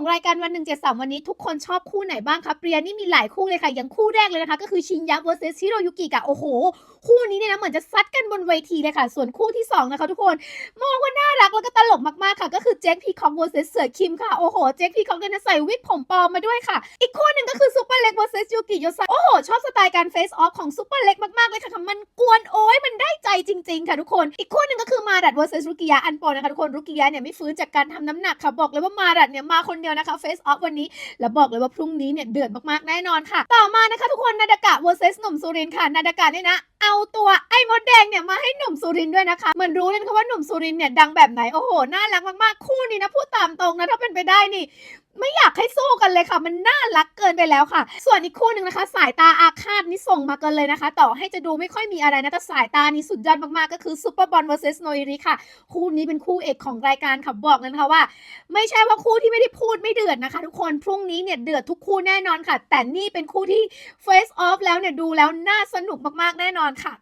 ของรายการวันหนึ่งเจ็ดสามวันนี้ทุกคนชอบคู่ไหนบ้างคะเปรียนี่มีหลายคู่เลยค่ะอย่างคู่แรกเลยนะคะ ก็คือชินยะ vs ชิโรยุกิกะโอ้โห คู่นี้เนี่ยนะเหมือนจะซัดกันบนเวทีเลยค่ะ ส่วนคู่ที่สองนะคะทุกคน มองว่าน่ารักแล้วก็ตลกมากๆค่ะ ก็คือเจคพีคอง vs เสือคิมค่ะโอ้โหเจคพีคองเนี่ยนะใส่วิกผมปลอมมาด้วยค่ะ อีกคู่หนึ่งก็คือซูเปอร์เล็ก vs ยูกิโยซาโอ้โหชอบสไตล์การเฟสออฟของซูเปอร์เล็กมากๆเลยค่ะมันกวนโอ้ยมัน ใจจริง ๆ ค่ะทุกคน อีกคู่หนึ่งก็คือมาดัด vs รุกิยะอันปนนะคะทุกคนรุกิยะเนี่ยไม่ฟื้นจากการทำน้ำหนักค่ะบอกเลยว่ามาดัดเนี่ยมาคนเดียวนะคะเฟสออฟวันนี้ แล้วบอกเลยว่าพรุ่งนี้เนี่ยเดือดมากๆแน่นอนค่ะ ต่อมานะคะทุกคนนาดากะ vs หนุ่มสุรินค่ะนาดากะเนี่ยนะเอาตัวไอ้มดแดงเนี่ยมาให้หนุ่มสุรินด้วยนะคะเหมือนรู้เลยนะคะว่าหนุ่มสุรินเนี่ยดังแบบไหนโอ้โหน่ารักมากๆคู่นี้นะพูดตามตรงนะถ้าเป็นไปได้นี่ ไม่อยากให้สู้กันเลยค่ะ มันน่ารักเกินไปแล้วค่ะ ส่วนอีกคู่หนึ่งนะคะ สายตาอาฆาตนี่ส่งมาเกินเลยนะคะ ต่อให้จะดูไม่ค่อยมีอะไรนะแต่สายตานี่สุดยอดมากๆ ก็คือซูเปอร์บอล vs โนอิริค่ะ คู่นี้เป็นคู่เอกของรายการค่ะบอกเลยนะคะว่า ไม่ใช่ว่าคู่ที่ไม่ได้พูดไม่เดือดนะคะ ทุกคนพรุ่งนี้เนี่ยเดือดทุกคู่แน่นอนค่ะ แต่นี่เป็นคู่ที่ face off แล้วเนี่ยดูแล้วน่าสนุกมากๆแน่นอนค่ะ